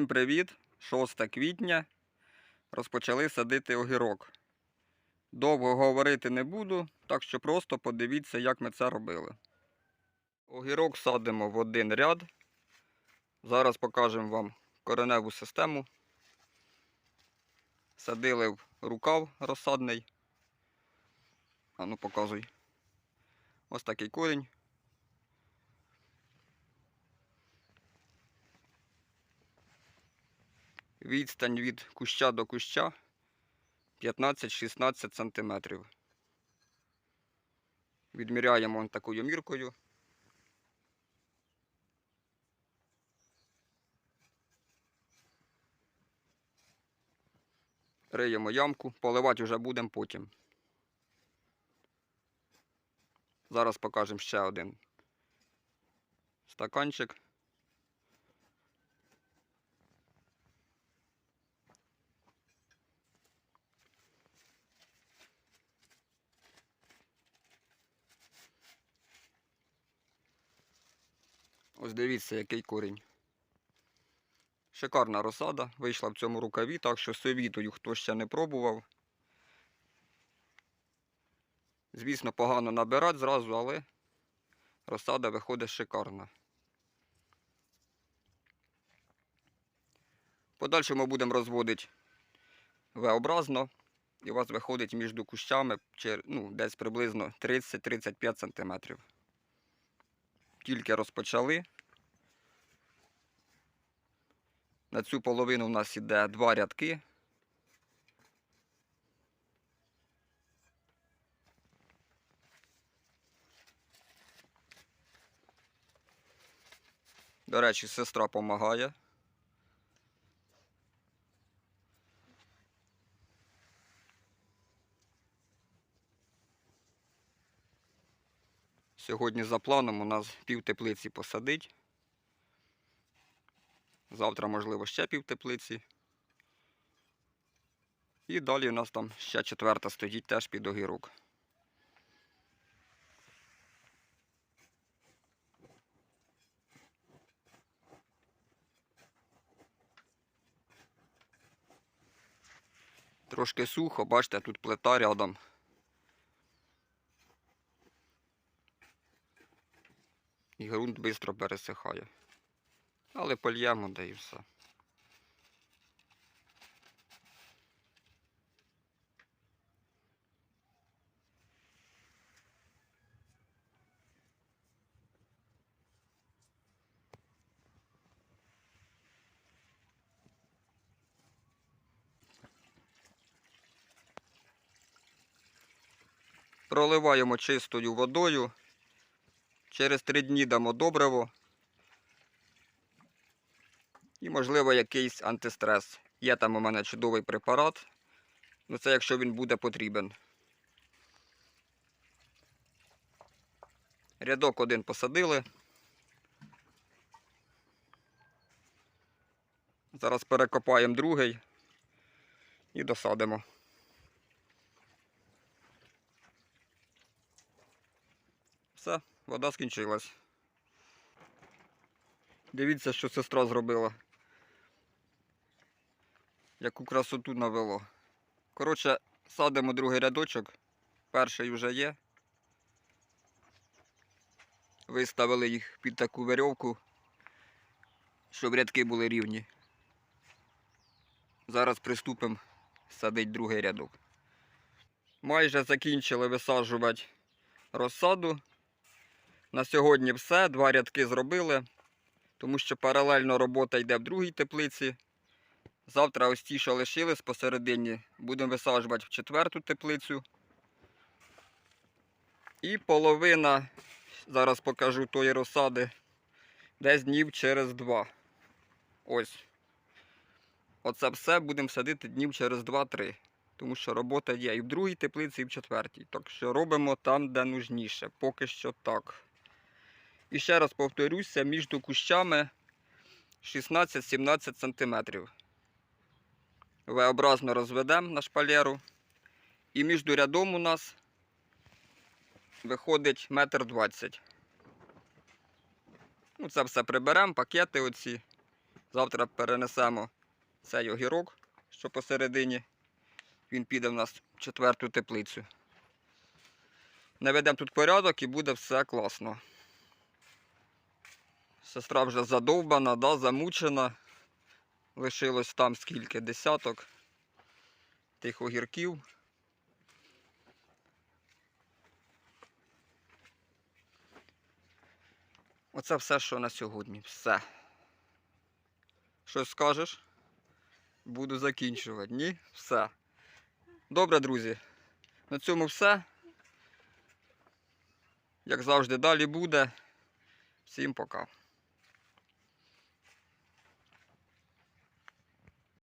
Всім привіт! 6 квітня. Розпочали садити огірок. Довго говорити не буду, так що просто подивіться, як ми це робили. Огірок садимо в один ряд. Зараз покажемо вам кореневу систему. Садили в рукав розсадний. А ну показуй. Ось такий корінь. Відстань від куща до куща 15-16 см. Відміряємо он такою міркою. Риємо ямку, поливати вже будемо потім. Зараз покажемо ще один стаканчик. Ось дивіться, який корінь. Шикарна розсада. Вийшла в цьому рукаві, так що совітую, хто ще не пробував. Звісно, погано набирати зразу, але розсада виходить шикарна. В Подальшому будемо розводити V-образно. І у вас виходить між кущами ну, десь приблизно 30-35 см. Тільки розпочали. На цю половину у нас іде два рядки. До речі, сестра допомагає. Сьогодні за планом у нас пів теплиці посадить. Завтра, можливо, ще пів теплиці. І далі у нас там ще четверта стоїть теж під огірок. Трошки сухо, бачите, тут плита рядом. І ґрунт швидко пересихає. Але польємо, да і все. Проливаємо чистою водою. Через три дні дамо добриво. І, можливо, якийсь антистрес. Є там у мене чудовий препарат. Ну це якщо він буде потрібен. Рядок один посадили. Зараз перекопаємо другий і досадимо. Все, вода скінчилась. Дивіться, що сестра зробила. Яку красоту навело. Коротше, садимо другий рядочок. Перший вже є. Виставили їх під таку верьовку, щоб рядки були рівні. Зараз приступимо садити другий рядок. Майже закінчили висаджувати розсаду. На сьогодні все. Два рядки зробили, тому що паралельно робота йде в другій теплиці. Завтра ось ті, що лишились посередині, будемо висаджувати в четверту теплицю. І половина, зараз покажу тої розсади, десь днів через два. Ось. Оце все будемо садити днів через 2-3. Тому що робота є і в другій теплиці, і в четвертій. Так що робимо там, де нужніше. Поки що так. І ще раз повторюся, між кущами 16-17 см. V-образно розведемо на шпалеру. І між рядом у нас виходить метр двадцять. Ну, це все приберемо, пакети оці. Завтра перенесемо цей огірок, що посередині. Він піде в нас в четверту теплицю. Наведемо тут порядок і буде все класно. Сестра вже задовбана, да, замучена. Лишилось там скільки десяток тих огірків. Оце все, що на сьогодні. Все. Щось скажеш? Буду закінчувати. Ні? Все. Добре, друзі. На цьому все. Як завжди, далі буде. Всім пока.